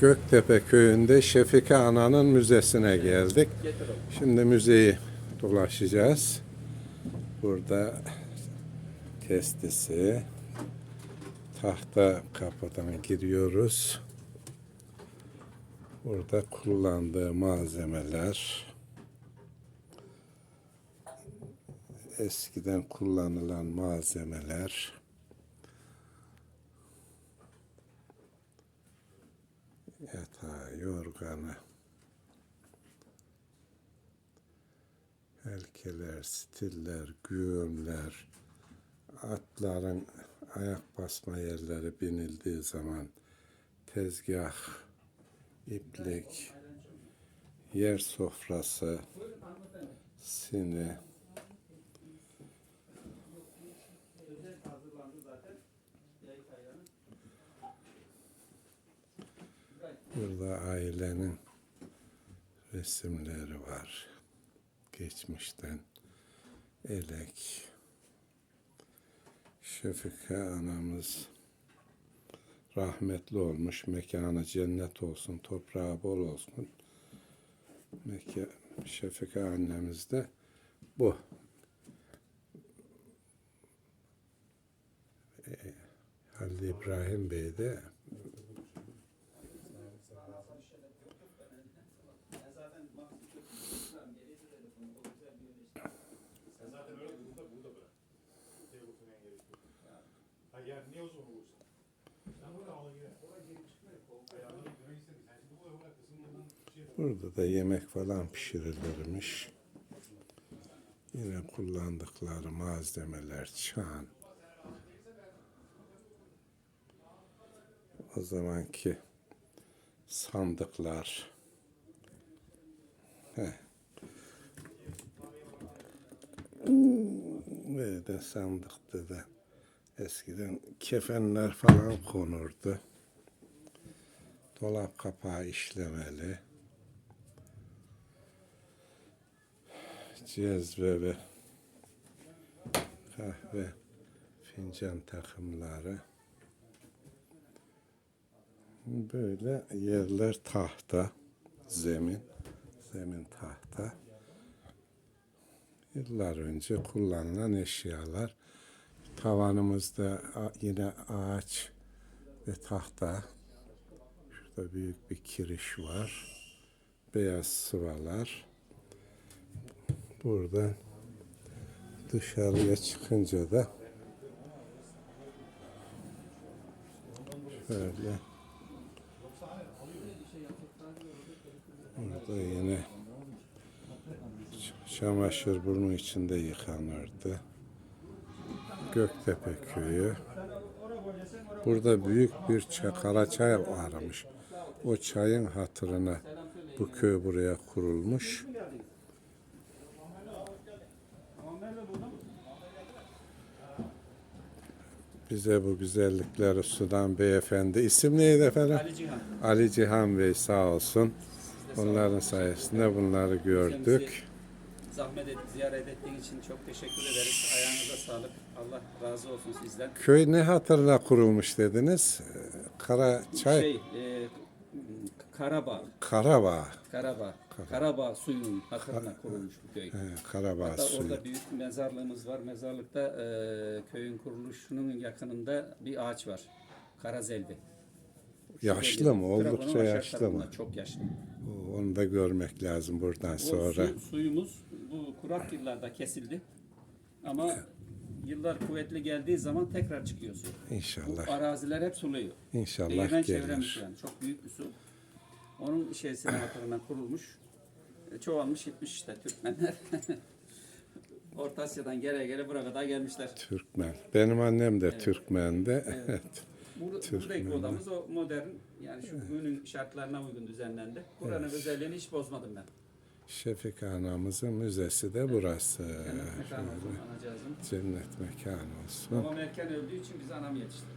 Göktepe köyünde Şefika Ana'nın müzesine geldik. Şimdi müzeyi dolaşacağız. Burada testisi, tahta kapıdan giriyoruz. Burada kullandığı malzemeler, eskiden kullanılan malzemeler, yatağı, yorganı, helkeler, stiller, güğümler, atların ayak basma yerleri binildiği zaman tezgah, iplik, yer sofrası, sini, Burada ailenin resimleri var. Geçmişten elek. Şefika anamız rahmetli olmuş. Mekanı cennet olsun, toprağı bol olsun. Meka, Şefika annemiz de bu. Ee, Halil İbrahim Bey de Kızım buradan şey yapar. Burada da yemek falan pişirilirmiş. Yine kullandıkları malzemeler çan. O zamanki sandıklar. Heh. Böyle de sandıkta da eskiden kefenler falan konurdu. Dolap kapağı işlemeli. cezve ve kahve fincan takımları. Böyle yerler tahta, zemin, zemin tahta. Yıllar önce kullanılan eşyalar. Tavanımızda yine ağaç ve tahta. Şurada büyük bir kiriş var. Beyaz sıvalar. Buradan dışarıya çıkınca da şöyle burada yine çamaşır bunun içinde yıkanırdı. Göktepe köyü. Burada büyük bir ça- kara çay varmış. O çayın hatırına bu köy buraya kurulmuş. Bize bu güzellikleri sunan beyefendi. İsim neydi efendim? Ali Cihan. Ali Cihan Bey sağ olsun. Onların sayesinde bunları gördük. Zahmet et, ziyaret ettiğin için çok teşekkür ederiz. Ayağınıza sağlık. Allah razı olsun sizden. Köy ne hatırına kurulmuş dediniz? Ee, Kara çay, Şey, e, Karabağ, Karabağ. Karabağ, Karabağ suyunun hatırına kurulmuş bu köy. He, Karabağ Hatta suyu. orada büyük mezarlığımız var. Mezarlıkta e, köyün kuruluşunun yakınında bir ağaç var. Karazeldi. Yaşlı mı? Oldukça yaşlı mı? Çok yaşlı. Onu da görmek lazım buradan O sonra. su- suyumuz bu kurak yıllarda kesildi. Ama yıllar kuvvetli geldiği zaman tekrar çıkıyor su. Bu İnşallah. araziler hep suluyor. İnşallah Değirmen çevremiş gelir. yani. Çok büyük bir su. Onun şeysine hatırına kurulmuş. E, Çoğalmış gitmiş işte Türkmenler. Orta Asya'dan gele gele buraya kadar gelmişler. Türkmen. Benim annem de Türkmen'de. Evet. Burada, Türkmenler. buradaki odamız o modern yani şu günün şartlarına uygun düzenlendi. Buranın özelliğini hiç bozmadım ben. Şefika anamızın müzesi de burası. Cennet mekan olsun anacığızın. Cennet mekanı olsun. Babam erken öldüğü için bizi anam yetiştirdi.